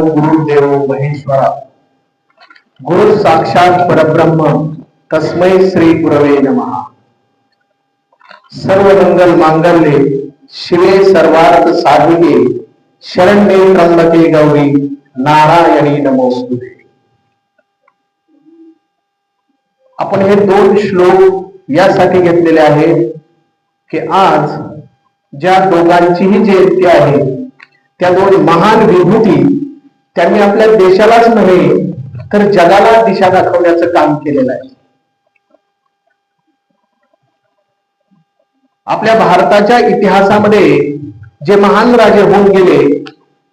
गुरुदेव महेश्वरा. गुरु साक्षात परब्रह्म तस्मै श्री गुरवे नमः. सर्व मंगल मांगल्ये शिवे सर्वार्थ साधिके शरण्ये त्र्यंबके गौरी नारायणी नमोस्तुते. आपण हे दोन श्लोक यासाठी घेतलेले आहेत की आज ज्या दोघांचीही जयंती आहे त्या दोन महान विभूती त्यांनी आपल्या देशालाच नव्हे तर जगाला दिशा दाखवण्याचं काम केलेलं आहे. आपल्या भारताच्या इतिहासामध्ये जे महान राजे होऊन गेले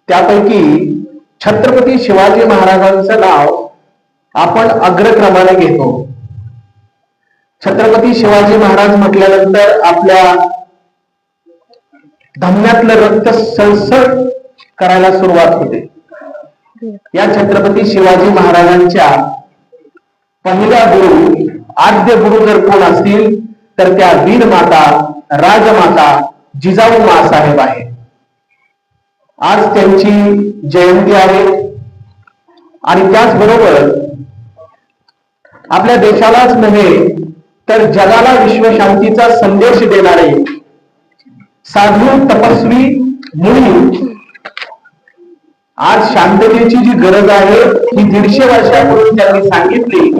त्यापैकी छत्रपती शिवाजी महाराजांचं नाव आपण अग्रक्रमाने घेतो. छत्रपती शिवाजी महाराज म्हटल्यानंतर आपल्या धमन्यातलं रक्त सळसळ करायला सुरुवात होते. या छत्रपती शिवाजी महाराजांच्या पहिल्या गुरु आद्य गुरु जर कोण असतील तर त्या वीर माता राजमाता जिजाऊ मासाहेब आहे आज त्यांची जयंती आहे. आणि त्याचबरोबर आपल्या देशालाच नव्हे तर जगाला विश्वशांतीचा संदेश देणारे साधू तपस्वी मुली आज शांततेची जी गरज आहे ही दीडशे वर्षापूर्वी त्यांनी सांगितली.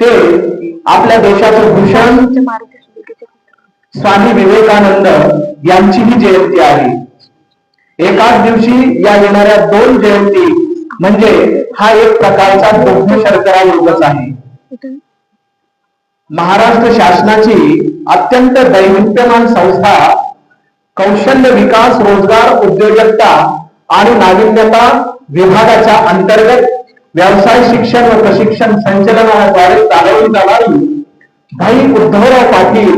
ते आपल्या देशाचं भूषण स्वामी विवेकानंद यांची ही जयंती आहे. एकाच दिवशी या येणाऱ्या दोन जयंती म्हणजे हा एक प्रकारचा दुग्ध शर्करा योगच आहे. महाराष्ट्र शासनाची अत्यंत दैनित्यमान संस्था कौशल्य विकास रोजगार उद्योजकता आणि नाविन्यता विभागाच्या अंतर्गत व्यवसाय शिक्षण व प्रशिक्षण संचलनाद्वारे चालवली जाणारी भाई उद्धवराव पाटील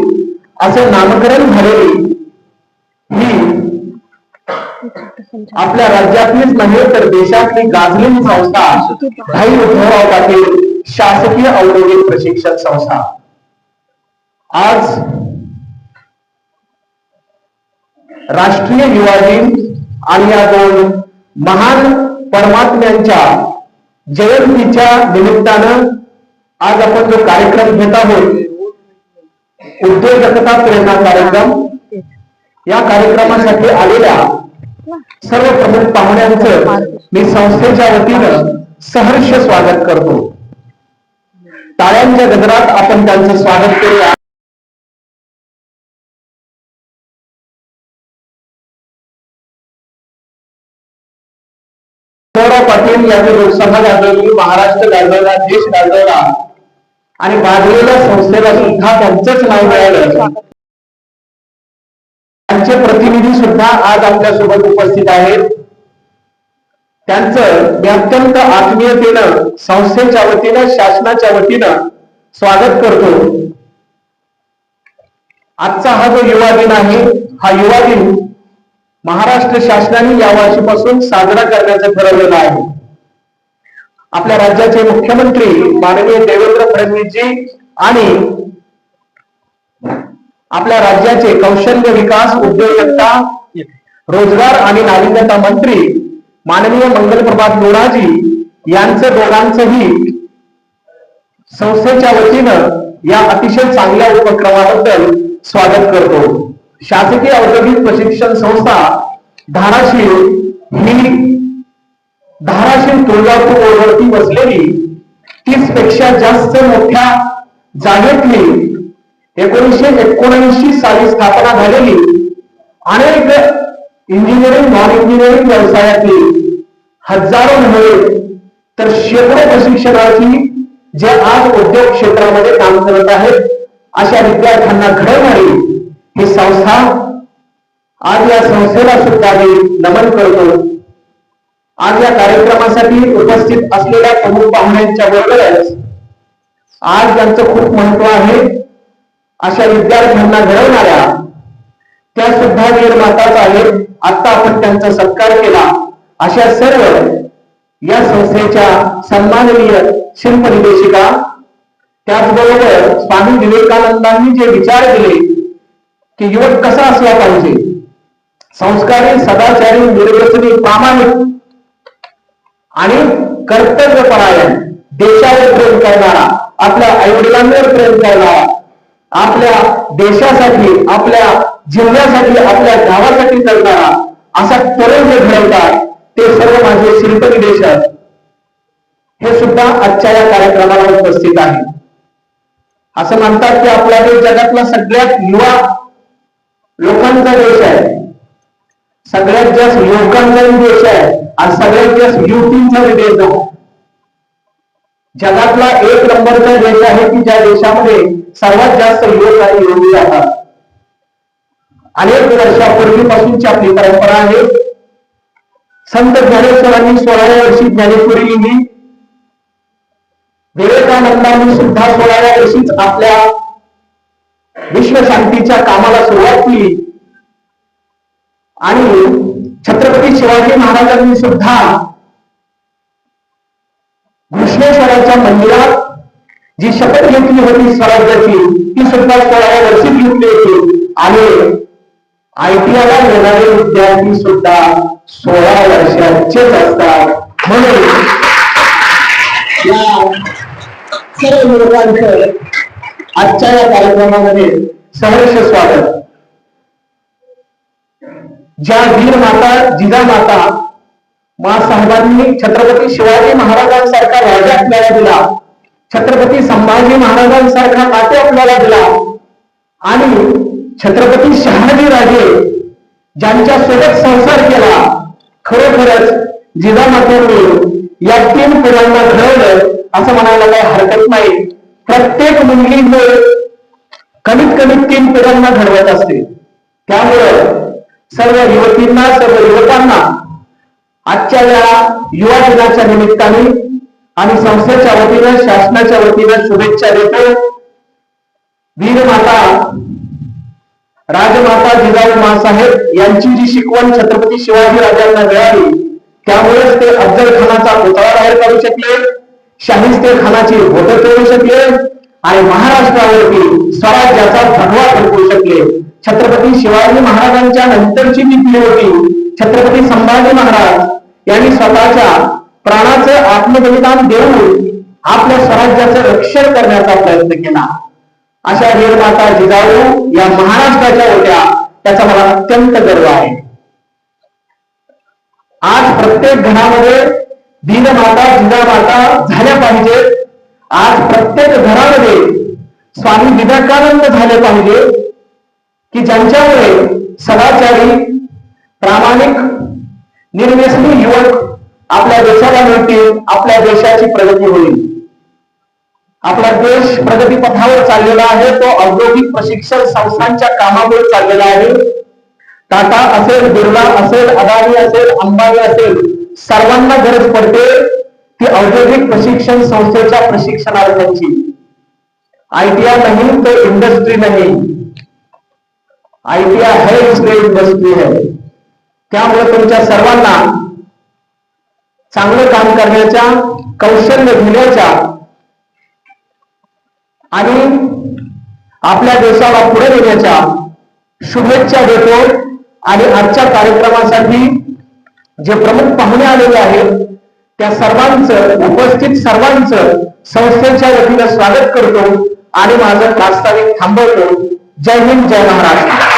असे नामकरण झालेली ही आपल्या राज्यातलीच नव्हे तर देशातली गाजलेली संस्था भाई उद्धवराव पाटील शासकीय औद्योगिक प्रशिक्षण संस्था. आज राष्ट्रीय युवा दिन आणि या दोन महान परमात्म्यांच्या जयंतीच्या निमित्तानं आज आपण जो कार्यक्रम घेत आहोत उद्योजकता प्रेरणा कार्यक्रम या कार्यक्रमासाठी आलेल्या सर्व प्रमुख पाहुण्यांचं मी संस्थेच्या वतीनं सहर्ष स्वागत करतो. टाळ्यांच्या गजरात आपण त्यांचं स्वागत करूया. यांनी लोकसभा गाजवली महाराष्ट्र गाजवला देश गाजवला आणि गाजलेल्या संस्थेला सुद्धा त्यांचंच नाव मिळालं. त्यांचे प्रतिनिधी सुद्धा आज आपल्यासोबत उपस्थित आहेत. त्यांचं मी अत्यंत आत्मीयतेनं संस्थेच्या वतीनं शासनाच्या वतीनं स्वागत करतो. आजचा हा जो युवा दिन आहे हा युवा दिन महाराष्ट्र शासनाने या वर्षीपासून साजरा करण्याचं ठरवलेलं आहे. आपल्या राज्याचे मुख्यमंत्री माननीय देवेंद्र फडणवीसजी आणि आपल्या राज्याचे कौशल्य विकास उद्योजकता रोजगार आणि नाविन्यता मंत्री माननीय मंगलप्रभात लोणाजी यांचं दोघांचंही संस्थेच्या वतीनं या अतिशय चांगल्या उपक्रमाबद्दल स्वागत करतो. शासकीय औद्योगिक प्रशिक्षण संस्था धाराशिव ही धाराशिव तुळजापूर रोडवरती बसलेली तीसपेक्षा जास्त मोठ्या जागेतली एकोणीसशे एकोणऐंशी साली स्थापना झालेली अनेक इंजिनिअरिंग नॉन इंजिनिअरिंग व्यवसायातली हजारो नव्हे तर शेकडो प्रशिक्षणार्थी जे आज उद्योग क्षेत्रामध्ये काम करत आहेत अशा विद्यार्थ्यांना घडवणारी ही संस्था आज या संस्थेला सुद्धा मी नमन करतो. आज या कार्यक्रमासाठी उपस्थित असलेल्या प्रमुख पाहुण्यांच्या बरोबरच आज यांचं खूप महत्त्व आहे अशा विद्यार्थ्यांना घडवणाऱ्या त्या सुद्धा निर्माताच आहेत आता आपण त्यांचा सत्कार केला. अशा सर्व या संस्थेच्या सन्माननीय शिल्पनिदेशिका त्याचबरोबर स्वामी विवेकानंदांनी जे विचार दिले की युवक कसा असला पाहिजे संस्कारी सदाचारी निर्वचनी प्रामाणिक आणि कर्तव्यपरायण देशावर प्रेम करणारा आपल्या आईवडिलांवर प्रेम करणारा आपल्या देशासाठी आपल्या जिल्ह्यासाठी आपल्या गावासाठी करणारा असा तरुण जे घडवतात ते सर्व माझे शिल्पी देश आहेत हे सुद्धा आजच्या या कार्यक्रमाला उपस्थित आहे. असं म्हणतात की आपला देश जगातला सगळ्यात युवा लोकांचा देश आहे. सगळ्यात जास्त युवकांचाही देश आहे आणि सगळ्यात जास्त युवतींचाही देश आहे. जगातला एक नंबरचा देश आहे की ज्या देशामध्ये सर्वात जास्त युवक आणि युवती राहतात. अनेक वर्षापूर्वीपासूनची आपली परंपरा आहे. संत ज्ञानेश्वरांनी सोळाव्या वर्षी ज्ञानेश्वरी लिहिली. विवेकानंदांनी सुद्धा सोळाव्या वर्षीच आपल्या विश्वशांतीच्या कामाला सुरुवात केली. आणि छत्रपती शिवाजी महाराजांनी सुद्धा घृष्णेश्वराच्या मंदिरात जी शपथ घेतली होती स्वराज्याची ती सुद्धा सोळाव्या वर्षी घेतली होती. आणि आयटीआयला येणारे विद्यार्थी सुद्धा सोळा वर्षाचेच असतात. म्हणून या सर्व लोकांचं आजच्या या कार्यक्रमामध्ये सहर्ष स्वागत. ज्या वीर माता जिजामाता मा साहेबांनी छत्रपती शिवाजी महाराजांसारखा राजा आपल्याला दिला. छत्रपती संभाजी महाराजांसारखा नाते आपल्याला दिला. आणि छत्रपती शहाजी राजे ज्यांच्या सोबत संसार केला खरोखरच जिजामातांनी या तीन पिढ्यांना घडवलं असं म्हणायला काही हरकत नाही. प्रत्येक मुलगी हे कमीत कमी तीन पिढ्यांना घडवत असते. त्यामुळं सर्व युवतींना सर्व युवकांना आजच्या या युवा दिनाच्या निमित्ताने आणि संस्थेच्या वतीनं शासनाच्या वतीनं शुभेच्छा देतो. वीरमाता राजमाता जिजाऊ मासाहेब यांची जी शिकवण छत्रपती शिवाजी राजांना मिळाली त्यामुळेच ते अफजल खानाचा पुतळा बाहेर काढू शकले शाहिस्ते खानाची होत तोडू शकले आणि महाराष्ट्रावरती स्वराज्याचा भगवा फडकू शकले. छत्रपती शिवाजी महाराजांच्या नंतरची जी पिढी होती. छत्रपती संभाजी महाराज यांनी स्वतःच्या प्राणाचं आत्मबलिदान देऊन आपल्या स्वराज्याचं रक्षण करण्याचा प्रयत्न केला. अशा वीरमाता जिजाऊ या महाराष्ट्राच्या होत्या. त्याचा मला अत्यंत गर्व आहे. आज प्रत्येक घरामध्ये दीनमाता जिजामाता झाल्या पाहिजेत आज प्रत्येक घरामध्ये स्वामी विवेकानंद झाले पाहिजे. की ज्यांच्यामुळे सदाचारी प्रामाणिक निर्व्यसनी युवक आपल्या देशाला मिळतील आपल्या देशाची प्रगती होईल. आपला देश प्रगतीपथावर चाललेला आहे तो औद्योगिक प्रशिक्षण संस्थांच्या कामामुळे चाललेला आहे. टाटा असेल बिर्ला असेल अदानी असेल अंबानी असेल सर्वांना गरज पडते ती औद्योगिक प्रशिक्षण संस्थेच्या प्रशिक्षणार्थ्यांची. आयटीआय नाही तर इंडस्ट्री नाही. आयटीआय है इसलिए इंडस्ट्री आहे. त्यामुळे तुमच्या सर्वांना चांगलं काम करण्याच्या कौशल्य घेण्याच्या आणि आपल्या देशाला पुढे नेण्याच्या शुभेच्छा देतो आणि आजच्या कार्यक्रमासाठी जे प्रमुख पाहुणे आलेले आहेत त्या सर्वांचं उपस्थित सर्वांचं संस्थेच्या वतीनं स्वागत करतो आणि माझं प्रास्ताविक थांबवतो. जय हिंद जय महाराष्ट्र.